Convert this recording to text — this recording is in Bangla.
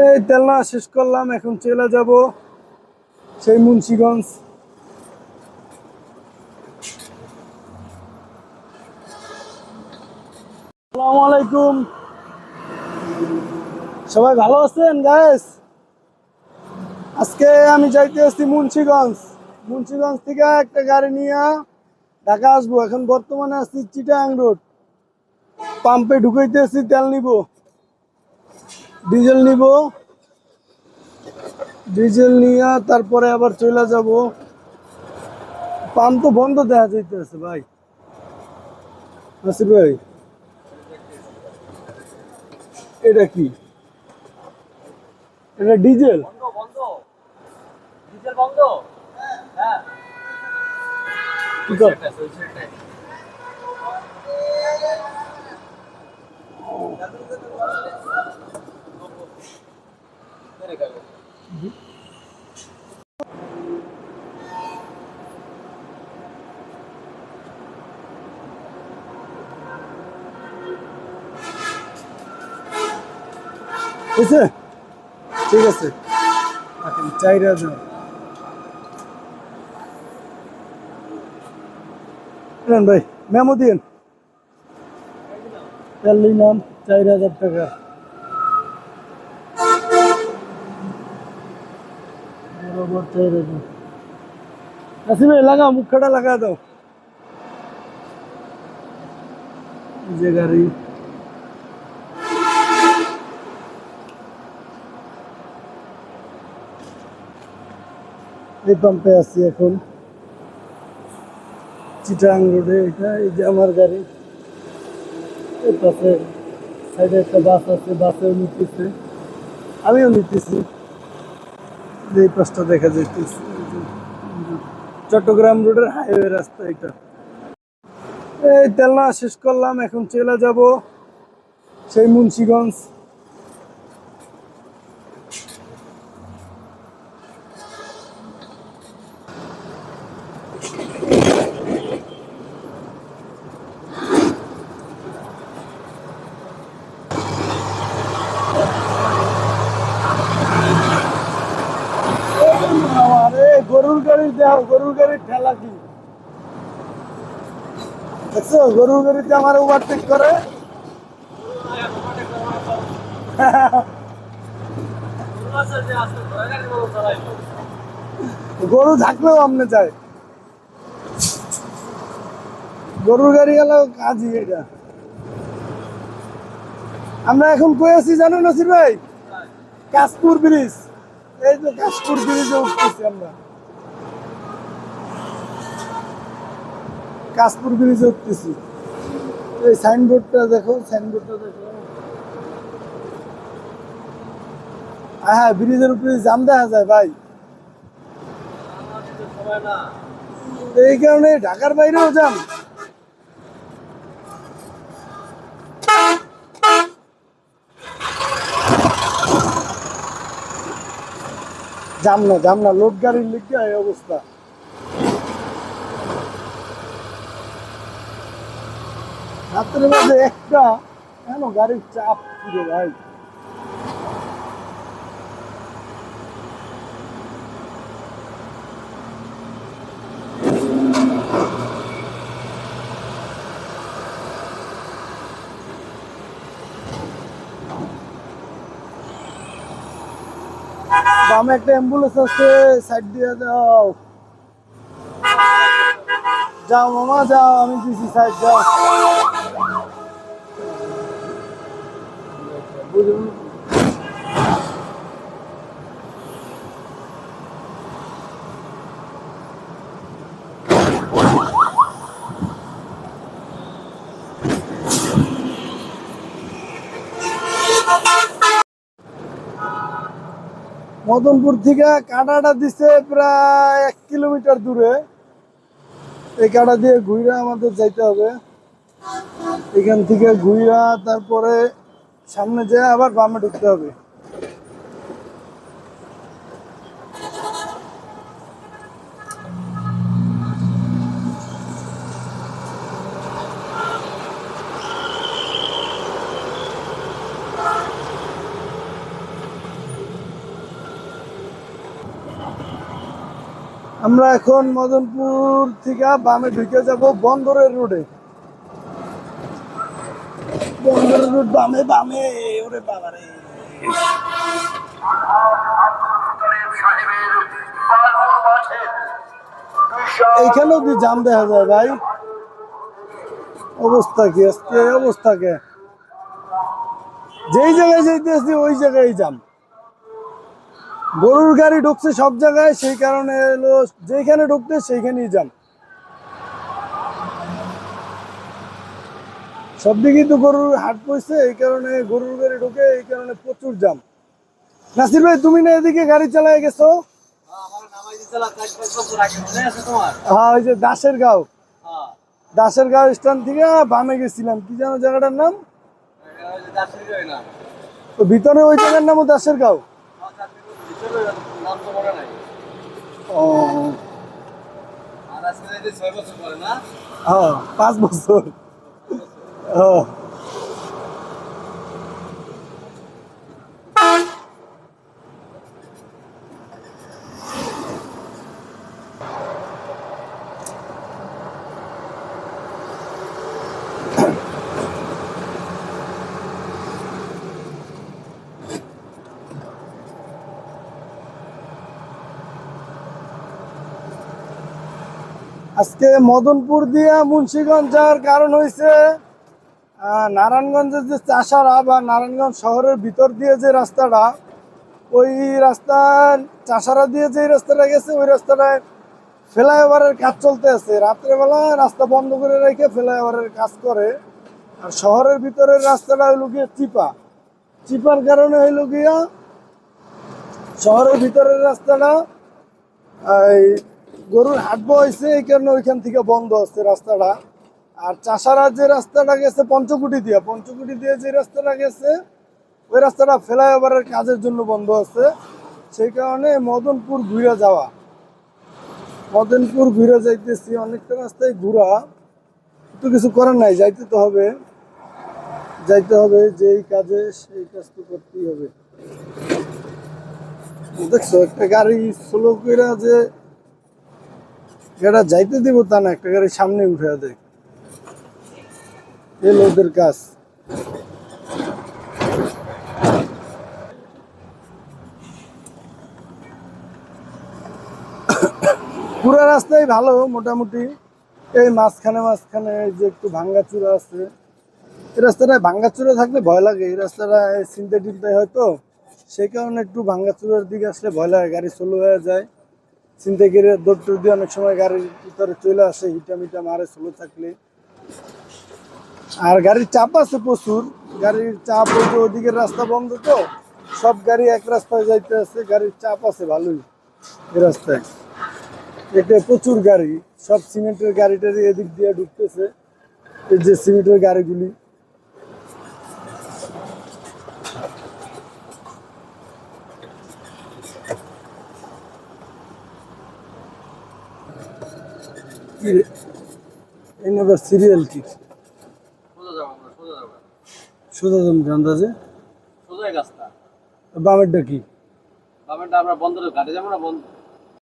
এই তেলনা শেষ করলাম, এখন চলে যাব সেই মুন্সিগঞ্জ। আসসালামু আলাইকুম। সবাই ভালো আছেন গায়েস আজকে আমি যাইতে আসছি মুন্সিগঞ্জ। মুন্সিগঞ্জ থেকে একটা গাড়ি নিয়ে ঢাকা আসব। এখন বর্তমানে আসছি চিটাং রোড। পাম্পে ঢুকাইতে আসছি তেল নিব। ডিজেল নিব। ডিজেল নিয়ে তারপরে আবার চলে যাব। পাম্প তো বন্ধ দেখা যাইতেছে ভাই। আসিফ ভাই এটা কি? এটা ডিজেল? হ্যাঁ। কি ঠিক আছে। এখন হাজার নেন ভাই মেমো দিন নিলাম চার হাজার টাকা। বরাবর চার হাজার আসি ভাই লাগাও মুখটা লাগা দাও এই যে গাড়ি এই পাম্পে আছি এখন চিটাং রোডে এটা এই যে আমার গাড়ি এই পাশে সাইডে একটা বাস আছে বাসেও নিতেছে আমিও নিতেছি যে পাশটা দেখা যাইতেছে চট্টগ্রাম রোডের হাইওয়ে রাস্তা এটা। এই তেলনা শেষ করলাম, এখন চলে যাব সেই মুন্সিগঞ্জ আরে গরুর গাড়ি দেও, গরুর গাড়ির ঠেলা কি? গরুর গাড়িতে আমার ওভারটেক করে? গরু থাকলেও আমনে চায় গরুর গাড়ি গেল কাজই এটা। আমরা এখন কই আছি জানো, নাসির ভাই? কাশপুর ব্রিজ। এই যে কাশপুর ব্রিজে উঠতেছি আমরা। কাশপুর ব্রিজে উঠতেছি। এই সাইনবোর্ডটা দেখো সাইনবোর্ডটা দেখো। হ্যাঁ হ্যাঁ ব্রিজের উপরে জাম দেখা যায় ভাই। এই কারণে ঢাকার বাইরেও যান জাম না জাম না, লোড গাড়ির লিখে এই অবস্থা। রাত্রে বাজে একটা কেন গাড়ির চাপ পুরো ভাই বামে একটা অ্যাম্বুলেন্স আছে সাইড দিয়ে দাও। যাও মামা, যাও, আমি দিছি সাইড যাও। মদনপুর থেকে কাঁটাটা দিছে প্রায় এক কিলোমিটার দূরে। এই কাঁটা দিয়ে ঘুইরা আমাদের যাইতে হবে। এখান থেকে ঘুইরা তারপরে সামনে যেয়ে আবার বামে ঢুকতে হবে। আমরা এখন মদনপুর থেকে বামে ঢুকে যাব বন্দরের রোডে। এইখানেও কি জাম দেখা যায় ভাই? অবস্থা কি অবস্থা কে? যেই জায়গায় যাইতেছি, ওই জায়গায় জাম। গরুর গাড়ি ঢুকছে সব জায়গায়, সেই কারণে এলো যেখানে ঢুকতে সেইখানেই যাম সব দিকেই তো গরুর হাট পড়ছে এই কারণে গরুর গাড়ি ঢুকে এই কারণে প্রচুর জাম। নাসির ভাই তুমি না এদিকে গাড়ি চালায় গেছো? হ্যাঁ ওই যে দাসের গাঁও। দাসের গাঁও স্ট্যান্ড থেকে বামে গেছিলাম। কি জানো জায়গাটার নাম? ভিতরে ওই জায়গার নামও দাসের গাঁও। ও। হ্যাঁ পাঁচ বছর। ও আজকে মদনপুর দিয়া মুন্সিগঞ্জ যাওয়ার কারণ হয়েছে নারায়ণগঞ্জের যে চাষারা বা নারায়ণগঞ্জ শহরের ভিতর দিয়ে যে রাস্তাটা, ওই রাস্তা চাষারা দিয়ে যে রাস্তাটা গেছে, ওই রাস্তাটায় ফ্লাইওভারের কাজ চলতে আছে। রাত্রেবেলা রাস্তা বন্ধ করে রেখে ফ্লাইওভারের কাজ করে। আর শহরের ভিতরের রাস্তাটা হইল গিয়ে চিপা। চিপার কারণে হইল গিয়া শহরের ভিতরের রাস্তাটা এই গরুর হাট বয়েছে এই কারণে ওইখান থেকে বন্ধ আছে রাস্তাটা। আর চাষারা যে রাস্তাটা গেছে পঞ্চকুটি দিয়ে পঞ্চকুটি দিয়ে যে রাস্তাটা গেছে, ওই রাস্তাটা ফ্লাইওভারের কাজের জন্য বন্ধ আছে। সেই কারণে মদনপুর ঘুরে যাওয়া। মদনপুর ঘুরে যাইতেছি, অনেকটা রাস্তায় ঘুরা। তো কিছু করার নাই, যাইতে তো হবে। যাইতে হবে, যেই কাজে সেই কাজ তো করতেই হবে। দেখছ, একটা গাড়ি স্লো করে যে এটা যাইতে দিব তা না, একটা গাড়ি সামনে উঠে দেয়। এ লোকদের কাজ। পুরো রাস্তায় ভালো, মোটামুটি। এই মাঝখানে মাঝখানে এই যে একটু ভাঙ্গাচুরা আছে। এই রাস্তাটায় ভাঙ্গাচুরা থাকলে ভয় লাগে। এই রাস্তাটায় চিনতে টিনতে হয়তো সেই কারণে একটু ভাঙ্গাচুরার দিকে আসলে ভয় লাগে। গাড়ি স্লো হয়ে যায়। গিয়ে দৌড় দিয়ে অনেক সময় গাড়ির ভিতরে চলে আসে। হিটা মিটা মারে স্লো থাকলে। আর গাড়ির চাপ আছে প্রচুর। গাড়ির চাপ ওই যে ওদিকের রাস্তা বন্ধ তো, সব গাড়ি এক রাস্তায় যাইতে আছে, গাড়ির চাপ আছে ভালোই রাস্তায়। এটা প্রচুর গাড়ি, সব সিমেন্টের গাড়িটারি এদিক দিয়ে ঢুকতেছে, এই যে সিমেন্টের গাড়িগুলি। এই সিরিয়াল কি সোজা যাব আমরা সোজা যাব সোজা জম আন্দাজে সোজা গাছটা। বামেরটা কি? বামেরটা আমরা বন্ধ ঘাটে যাব না বন্ধ?